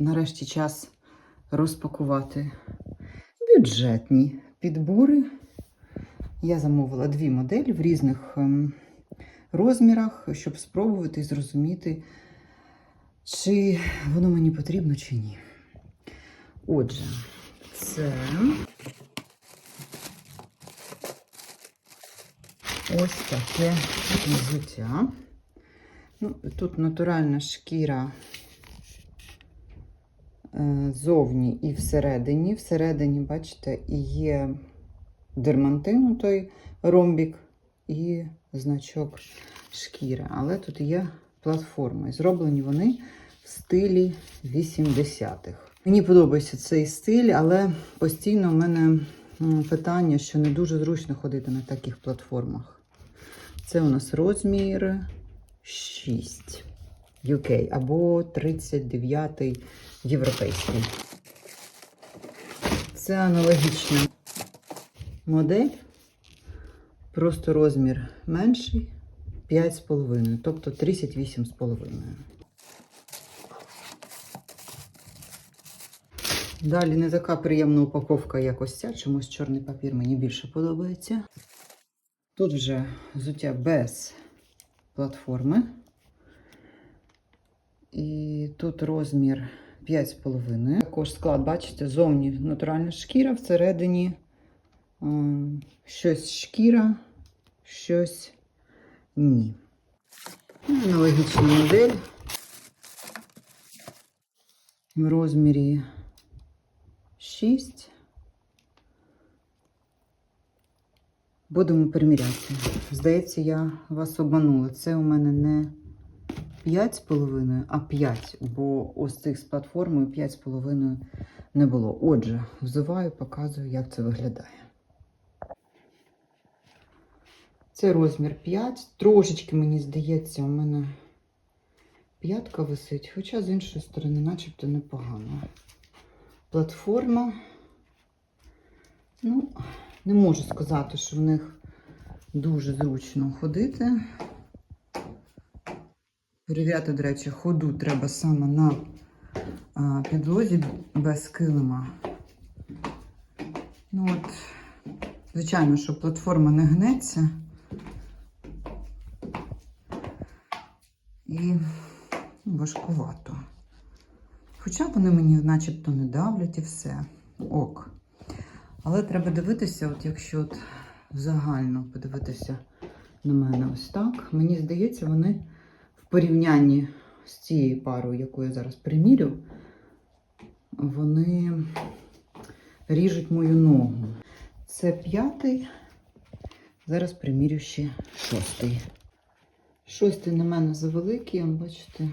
нарешті час розпакувати бюджетні підбори. Я замовила дві моделі в різних ем, розмірах, щоб спробувати і зрозуміти, чи воно мені потрібно, чи ні. Отже, це ось таке взуття. Ну, тут натуральна шкіра зовні і всередині. Всередині, бачите, є дермантин, той ромбік і значок шкіри. Але тут є платформа. Зроблені вони в стилі 80-х. Мені подобається цей стиль, але постійно в мене питання, що не дуже зручно ходити на таких платформах. Це у нас розмір 6 UK або 39 європейський. Це аналогічна модель, просто розмір менший 5,5, тобто 38,5. Далі не така приємна упаковка, як ось ця. Чомусь чорний папір мені більше подобається. Тут вже взуття без платформи. І тут розмір 5,5. Також склад, бачите, зовні натуральна шкіра, всередині щось шкіра, щось ні. Аналогічна модель в розмірі 6. Будемо переміряти. Здається, я вас обманула. Це у мене не 5,5, а 5, бо ось цих з платформою 5,5 не було. Отже, взиваю, показую, як це виглядає. Це розмір 5. Трошечки, мені здається, у мене п'ятка висить, хоча з іншої сторони, начебто непогано. Платформа. Ну, не можу сказати, що в них дуже зручно ходити. Перевіряти, до речі, ходу треба саме на підлозі без килима. Ну от, звичайно, що платформа не гнеться. І важкувато. Хоча вони мені начебто не давлять і все. Ок. Але треба дивитися, от якщо от загально подивитися на мене ось так. Мені здається, вони порівнянні з цією парою, яку я зараз примірю, вони ріжуть мою ногу. Це п'ятий. Зараз примірю ще шостий. Шостий на мене завеликий, бачите,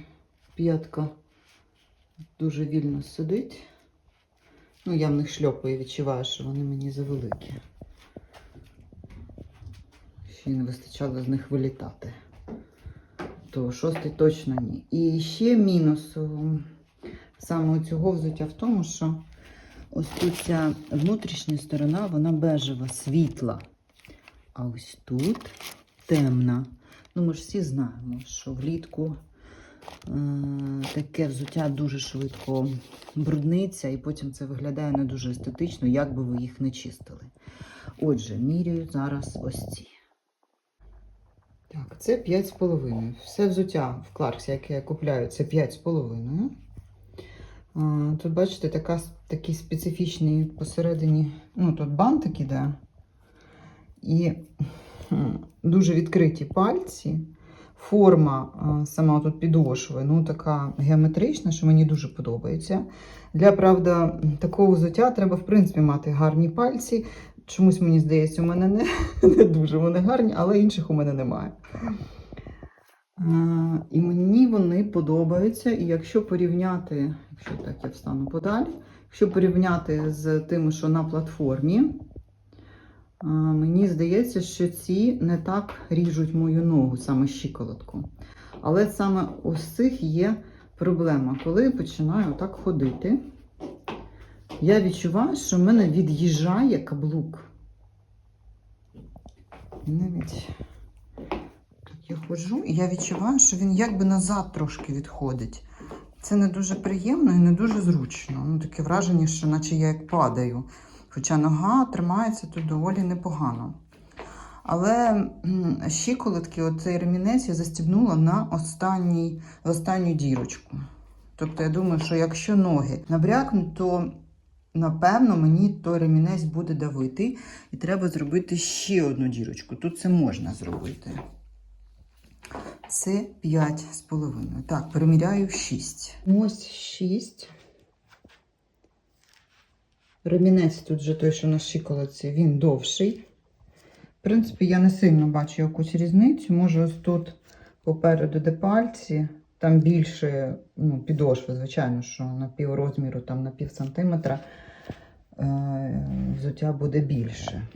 п'ятка дуже вільно сидить. Ну, я в них шльопаю, відчуваю, що вони мені завеликі. Ще не вистачало з них вилітати. То шостий точно ні. І ще мінус саме цього взуття в тому, що ось тут ця внутрішня сторона, вона бежева, світла. А ось тут темна. Ну, ми ж всі знаємо, що влітку е, таке взуття дуже швидко брудниться, і потім це виглядає не дуже естетично, як би ви їх не чистили. Отже, міряю зараз ось ці. Так, це 5,5. Все взуття в Кларксі, яке я купляю, це 5,5. Тут, бачите, така, такий специфічний посередині, ну, тут бантик іде. І дуже відкриті пальці. Форма сама тут підошви, ну, така геометрична, що мені дуже подобається. Для, правда, такого взуття треба, в принципі, мати гарні пальці. Чомусь мені здається, у мене не, не дуже вони гарні, але інших у мене немає. А, і мені вони подобаються. І якщо порівняти, якщо так я встану подалі, якщо порівняти з тим, що на платформі, а, мені здається, що ці не так ріжуть мою ногу, саме щиколотку. Але саме ось цих є проблема. Коли починаю так ходити, я відчуваю, що в мене від'їжджає каблук. Навіть тут я ходжу, і я відчуваю, що він якби назад трошки відходить. Це не дуже приємно і не дуже зручно. Ну, таке враження, що наче я як падаю. Хоча нога тримається тут доволі непогано. Але щиколотки, оцей ремінець я застібнула на останній, останню дірочку. Тобто я думаю, що якщо ноги набрякнуть, то напевно мені той ремінець буде давити. І треба зробити ще одну дірочку. Тут це можна зробити. Це 5 з половиною. Так, переміряю 6. Ось 6. Ремінець тут же той, що на шиколоці, він довший. В принципі, я не сильно бачу якусь різницю. Може, ось тут попереду, де пальці, там більше ну, підошви, звичайно, що на пів розміру, там на пів сантиметра взуття буде більше.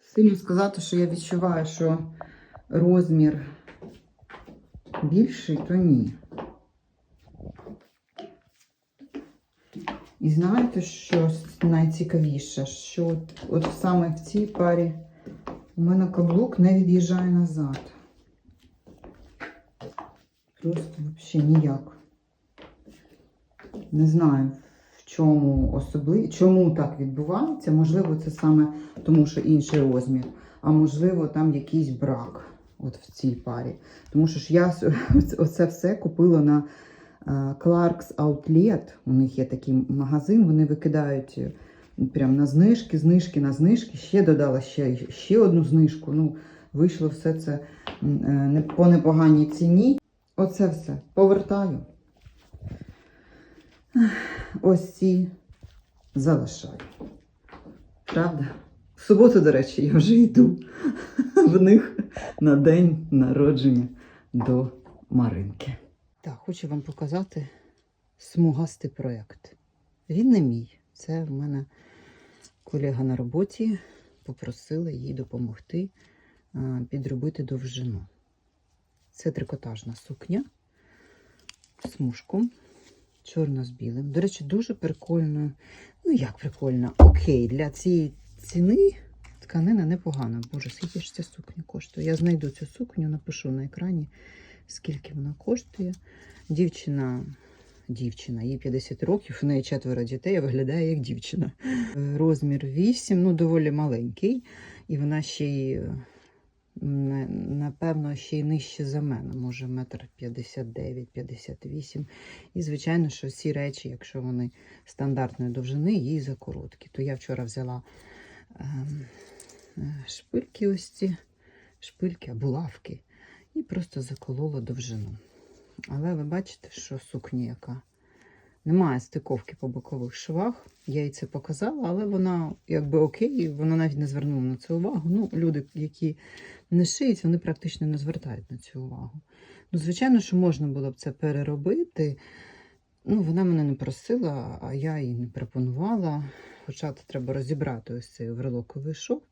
Сильно сказати, що я відчуваю, що розмір більший, то ні. І знаєте, що найцікавіше, що от, от саме в цій парі у мене каблук не від'їжджає назад. Просто взагалі ніяк. Не знаю, в чому особливо, чому так відбувається. Можливо, це саме тому, що інший розмір, а можливо, там якийсь брак от в цій парі. Тому що ж я оце все купила на е, Clarks Outlet. У них є такий магазин, вони викидають е, прям на знижки, знижки на знижки. Ще додала ще, ще одну знижку. Ну, вийшло все це е, по непоганій ціні. Оце все. Повертаю. Ось ці залишаю. Правда? В суботу, до речі, я вже йду в них на день народження до Маринки. Так, хочу вам показати смугастий проєкт. Він не мій. Це в мене колега на роботі попросила їй допомогти підробити довжину. Це трикотажна сукня, смужку, чорно з білим. До речі, дуже прикольно. Ну, як прикольно, окей, для цієї ціни тканина непогана. Боже, скільки ж ця сукня коштує? Я знайду цю сукню, напишу на екрані, скільки вона коштує. Дівчина, дівчина, їй 50 років, в неї четверо дітей, виглядає як дівчина. Розмір 8, ну доволі маленький. І вона ще й, напевно, ще й нижче за мене, може, метр 59-58. І, звичайно, що всі речі, якщо вони стандартної довжини, їй закороткі. То я вчора взяла ем, е, шпильки ось ці, шпильки або лавки, і просто заколола довжину. Але ви бачите, що сукня яка. Немає стиковки по бокових швах. Я їй це показала, але вона якби окей, вона навіть не звернула на це увагу. Ну, люди, які не шиють, вони практично не звертають на цю увагу. Ну, звичайно, що можна було б це переробити. Ну, вона мене не просила, а я їй не пропонувала. Хоча треба розібрати ось цей оверлоковий шов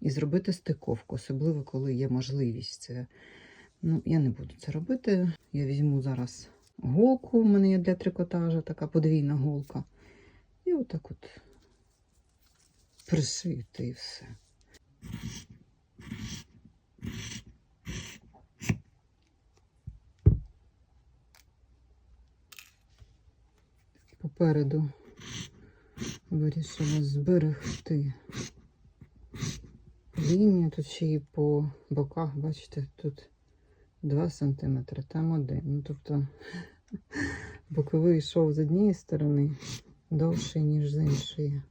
і зробити стиковку, особливо коли є можливість це. Ну, я не буду це робити. Я візьму зараз голку, у мене є для трикотажа така подвійна голка. І отак от пришию та і все. Попереду вирішила зберегти лінію. Тут ще і по боках, бачите, тут 2 см, там один. Ну, тобто боковий йшов з однієї сторони довший, ніж з іншої.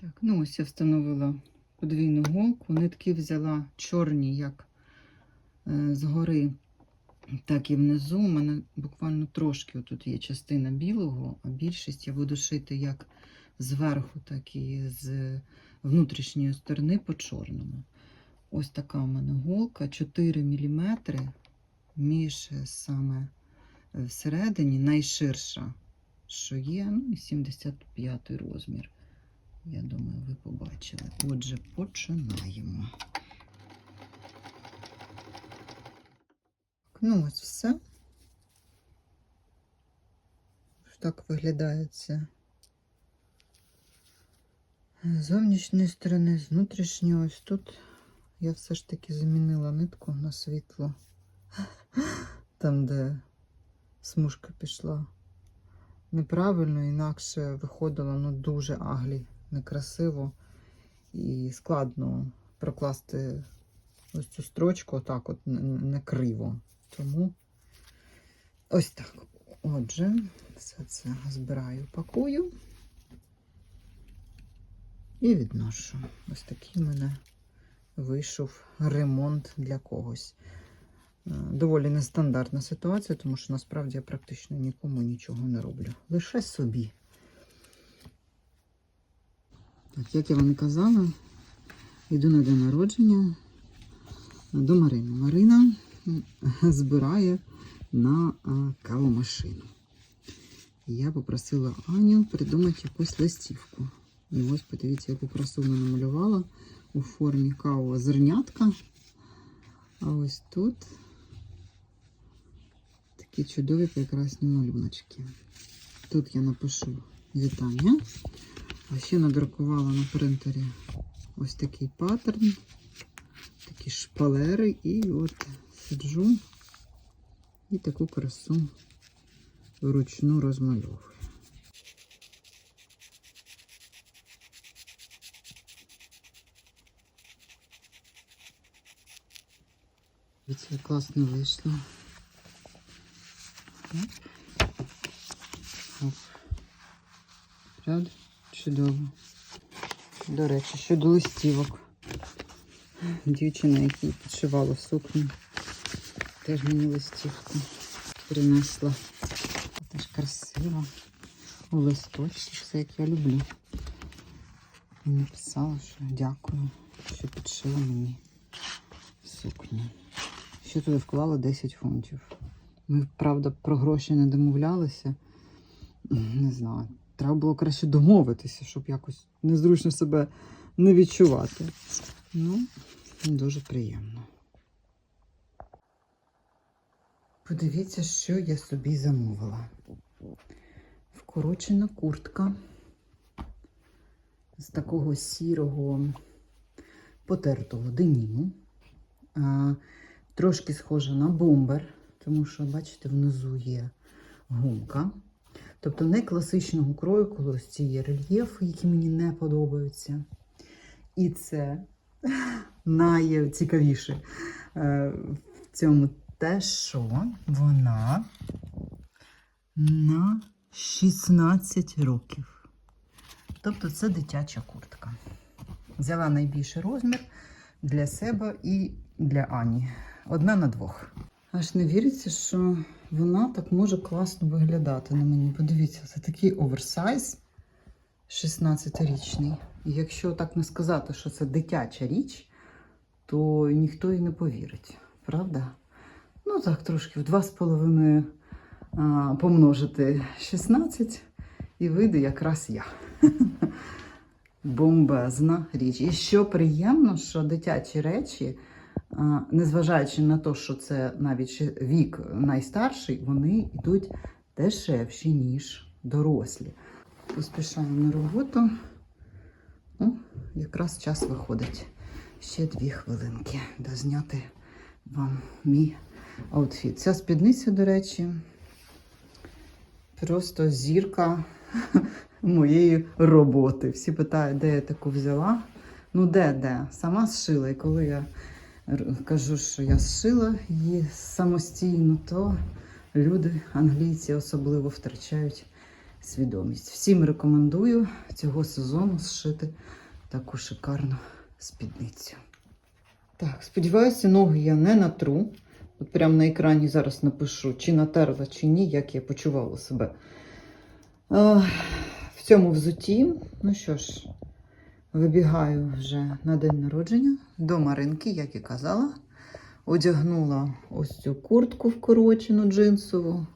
Так, ну ось я встановила подвійну голку. Нитки взяла чорні, як е, згори, так і внизу. У мене буквально трошки тут є частина білого, а більшість я буду шити як зверху, так і з внутрішньої сторони по чорному. Ось така у мене голка, 4 мм між саме всередині найширша що є. Ну, і 75 розмір. Я думаю, ви побачили. Отже, починаємо. Ну, ось все. Так виглядає це. З зовнішньої сторони, з внутрішньої, ось тут я все ж таки замінила нитку на світло. Там, де смужка пішла неправильно, інакше виходило ну, дуже аглі, некрасиво і складно прокласти ось цю строчку отак от не криво. Тому ось так. Отже, все це збираю, пакую і відношу. Ось такий в мене вийшов ремонт для когось. Е, Доволі нестандартна ситуація, тому що насправді я практично нікому нічого не роблю. Лише собі. Так, як я вам і казала, йду на день народження до Марини. Марина збирає на а, кавомашину. Я попросила Аню придумати якусь листівку. І ось подивіться, яку красу намалювала у формі кавового зернятка. А ось тут такі чудові прекрасні малюночки. Тут я напишу вітання. А ще надрукувала на принтері ось такий паттерн, такі шпалери, і от сиджу і таку красу вручну розмальовую. Як класно вийшло. Оп. Чудово. До речі, щодо листівок. Дівчина, якій підшивала сукню, теж мені листівку принесла. Теж красиво. У листочці, все як я люблю. І написала, що дякую, що підшила мені сукню. Ще туди вклала 10 фунтів. Ми, правда, про гроші не домовлялися. Не знаю. Треба було краще домовитися, щоб якось незручно себе не відчувати. Ну, дуже приємно. Подивіться, що я собі замовила. Вкорочена куртка з такого сірого потертого деніму. Трошки схожа на бомбер, тому що, бачите, внизу є гумка. Тобто не класичного крою, коли ось ці є рельєфи, які мені не подобаються. І це найцікавіше е, в цьому те, що вона на 16 років. Тобто це дитяча куртка. Взяла найбільший розмір для себе і для Ані. Одна на двох. Аж не віриться, що вона так може класно виглядати на мені. Подивіться, це такий оверсайз 16-річний. І якщо так не сказати, що це дитяча річ, то ніхто і не повірить. Правда? Ну так, трошки в 2,5 а, помножити 16 і вийде якраз я. Бомбезна річ. І що приємно, що дитячі речі, незважаючи на те, що це навіть вік найстарший, вони йдуть дешевші, ніж дорослі. Поспішаю на роботу. О, якраз час виходить. Ще дві хвилинки дозняти вам мій аутфіт. Ця спідниця, до речі, просто зірка моєї роботи. Всі питають, де я таку взяла. Ну, де, де? Сама зшила. І коли я кажу, що я зшила її самостійно, то люди, англійці особливо втрачають свідомість. Всім рекомендую цього сезону зшити таку шикарну спідницю. Так, сподіваюся, ноги я не натру. От прямо на екрані зараз напишу, чи натерла, чи ні, як я почувала себе в цьому взутті. Ну що ж, вибігаю вже на день народження до Маринки, як і казала. Одягнула ось цю куртку вкорочену джинсову.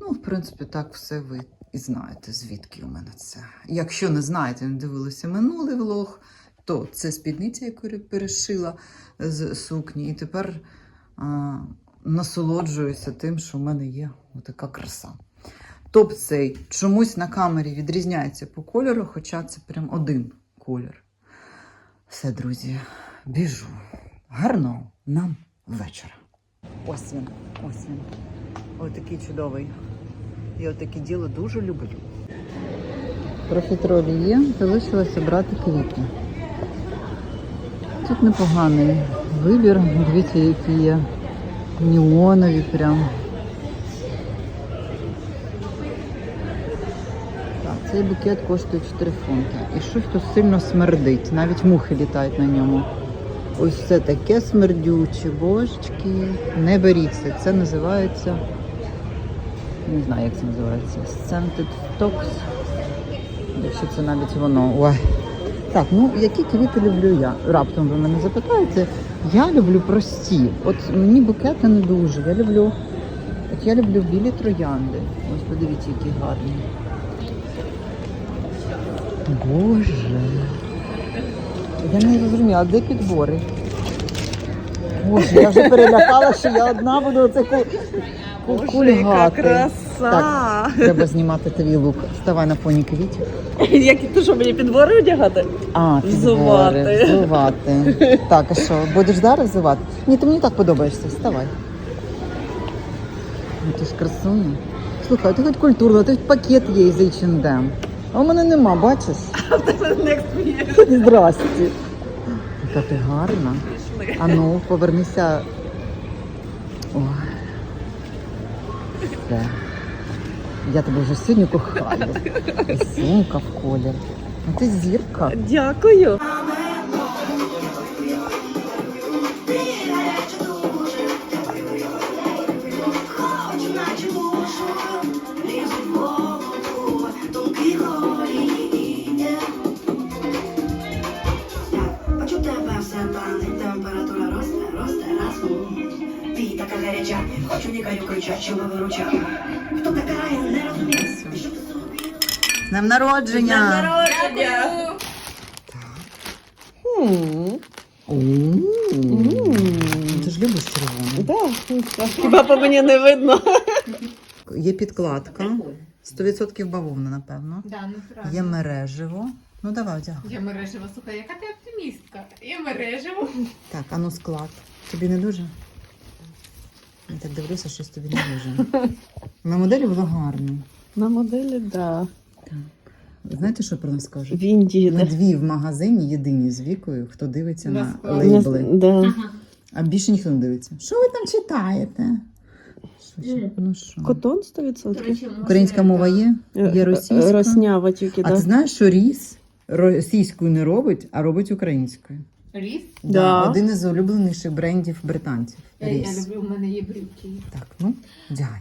Ну, в принципі, так все ви і знаєте, звідки у мене це. Якщо не знаєте, не дивилися минулий влог, то це спідниця, яку перешила з сукні, і тепер а, насолоджуюся тим, що в мене є така краса. Топ цей чомусь на камері відрізняється по кольору, хоча це прям один колір. Все, друзі, біжу. Гарного нам вечора. Ось він, ось він. Ось такий чудовий. Я таке діло дуже люблю. Профітролі є, залишилося брати квіти. Тут непоганий вибір. Дивіться, які є неонові прям. Так, цей букет коштує 4 фунти. І щось тут сильно смердить. Навіть мухи літають на ньому. Ось це таке смердюче, божечки. Не беріться. Це називається. Не знаю, як це називається. Scented Stocks. Якщо це навіть воно. Ой. Так, ну які квіти люблю я? Раптом ви мене запитаєте. Я люблю прості. От мені букети не дуже. Я люблю. От я люблю білі троянди. Ось подивіться, які гарні. Боже. Я не зрозуміла, де підбори? Боже, я вже перелякала, що я одна буду оце ку... ку- кульгати. Так, треба знімати твій лук. Вставай на фоні квітів. Як ти що мені підбори одягати? А, підбори, Взувати. взувати. Так, а що, будеш зараз взувати? Ні, ти мені так подобаєшся, вставай. Ну ти ж красуня. Слухай, ти хоч культурно, ти хоч пакет є із H&M. А у мене нема, бачиш? Next year. Здрасті. Та ти гарна. Пішли. А ну, повернися. Ой. Все. Я тебе вже сьогодні кохаю. І сумка в колір. А ти зірка. Дякую. Хто така, я не що ти собі З днем народження! народження. Ти ж любиш червоне. Да. Хіба по мені не видно? Є підкладка. 100% бавовна, напевно. Да, натурально. Є мереживо. Ну давай, одягай. Я мережева, слухай, яка ти оптимістка? Я мережево. Так, а ну склад. Тобі не дуже? Я так дивлюся, щось тобі не дуже. На моделі було гарно. На моделі, да. Знаєте, що про нас кажуть? В Індії, Ми да. дві в магазині єдині з вікою, хто дивиться На на лейбли. Да. А більше ніхто не дивиться. Що ви там читаєте? Що, що? Ну що? Котон До 100%. Українська мова є? Є Е, російська. Роснява тільки, А ти знаєш, що ріс російською не робить, а робить українською? Ріс? Да. Один із улюбленіших брендів британців. Я, я Ріс. люблю, в мене є брюки. Так, ну, вдягай.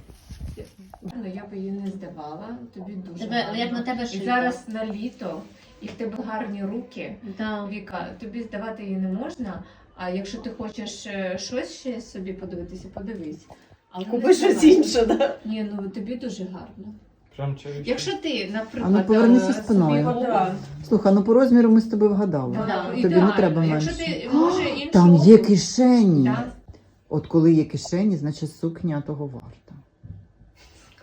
Ну, я б її не здавала, тобі дуже Тебе- гарно. як на тебе І зараз на літо, і в тебе гарні руки. Да. Віка, тобі здавати її не можна, а якщо ти хочеш е, щось ще собі подивитися, подивись. Але Купи щось здавай. інше, да. Ні, ну тобі дуже гарно. Прям через. Якщо ти, наприклад, А ну, повернися е, спиною. собі. Слухай, ну по розміру ми з тобою вгадали. Да, Тобі не ідеально. треба Якщо менше. ти може іншу Там є кишені. Да. От коли є кишені, значить сукня того варта.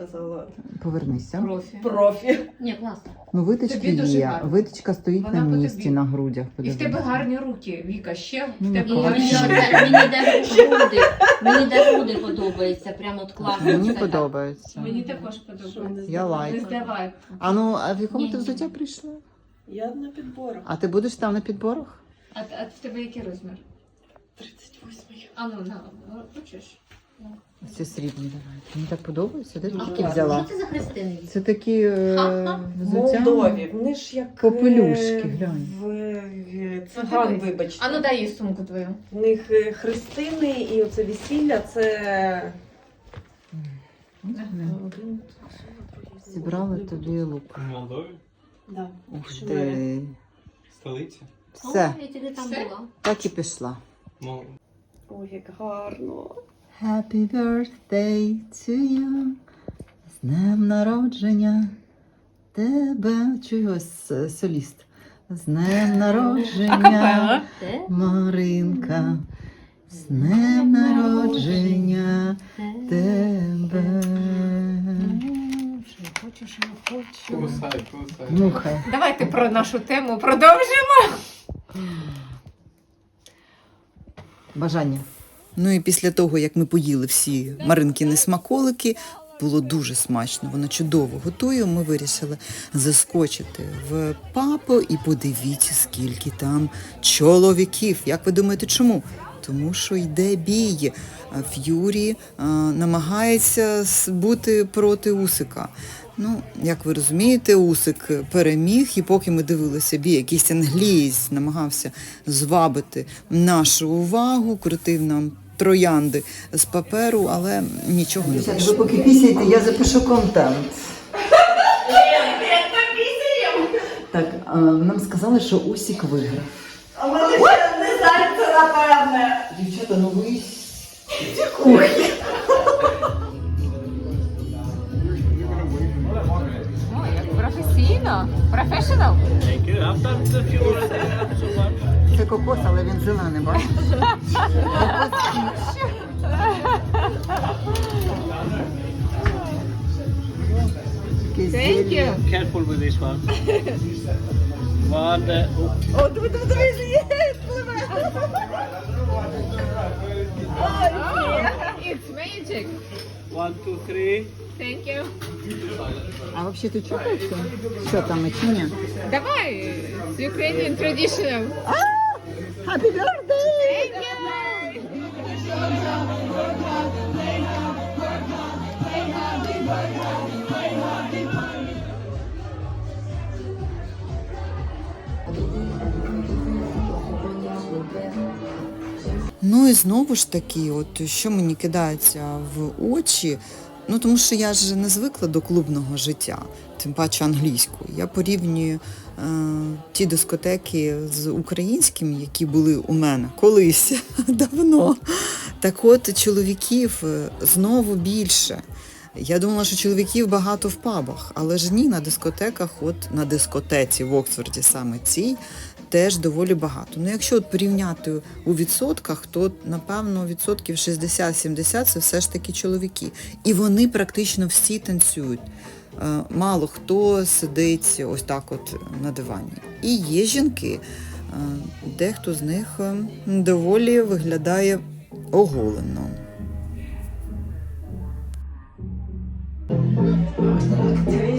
Сказала Повернися. профі. профі. Ні, класно. Ну, витички Тобі дуже є. гарно. Витичка стоїть Вона на по місці, тобі. на грудях. І в тебе гарні руки, Віка, ще в Ну, тебе гарні мені, руки. де- мені де груди, мені де груди подобається, прямо от класно. Мені Це так. подобається. Мені також подобається. Я лайк. Не здавай. А ну, а в якому Ні, ти ні. взуття прийшла? Я на підборах. А ти будеш там на підборах? А, а в тебе який розмір? 38. А ну, на, ну, хочеш? Це срібні давай. Мені так подобається. Де ти такі взяла? Що це за хрестини? Це такі е, взуття. Молдові. Вони ж як Попелюшки, е, глянь. В е, циган, вибачте. А ну дай їй сумку твою. В них е, хрестини і оце весілля, це один. Зібрали тобі лук. В Молдові? Да. Ух ти. Столиці? Все, я тільки там Все? була. так і пішла. Ой, як гарно. Happy birthday to you. З днем народження. тебе. Чую ось е, соліст. З днем народження, Маринка. З днем народження тебе. Хочу, що я хочу. Кусай, кусай. Давайте про нашу тему продовжимо. Бажання. Ну і після того, як ми поїли всі Маринкіни смаколики, було дуже смачно. Вона чудово готує. Ми вирішили заскочити в папу і подивіться, скільки там чоловіків. Як ви думаєте, чому? Тому що йде бій. Ф'юрі намагається бути проти Усика. Ну, як ви розумієте, Усик переміг, і поки ми дивилися бій, якийсь англієць намагався звабити нашу увагу, крутив нам троянди з паперу, але нічого не вийшло. Ви поки пісяєте, я запишу контент. Так, нам сказали, що Усік виграв. А ми ще не знаємо це напевне. Дівчата, ну ви О, професійно. Професіонал. це кокос, але він зелений, бачиш? Thank you. Careful with this one. One, uh, О, диви, диви, диви, є, пливе. It's magic. one, two, three. Thank you. А взагалі ти чуєш, що там мечиня? Давай, it's Ukrainian traditional. Happy birthday! Thank you. Ну і знову ж таки, от що мені кидається в очі. Ну тому що я ж не звикла до клубного життя, тим паче англійською. Я порівнюю е, ті дискотеки з українськими, які були у мене колись давно. Так от чоловіків е, знову більше. Я думала, що чоловіків багато в пабах, але ж ні, на дискотеках, от на дискотеці в Оксфорді саме цій, теж доволі багато. Ну, Якщо от порівняти у відсотках, то напевно відсотків 60-70 це все ж таки чоловіки. І вони практично всі танцюють. Е, мало хто сидить ось так от на дивані. І є жінки, е, дехто з них е, доволі виглядає оголено. Thank.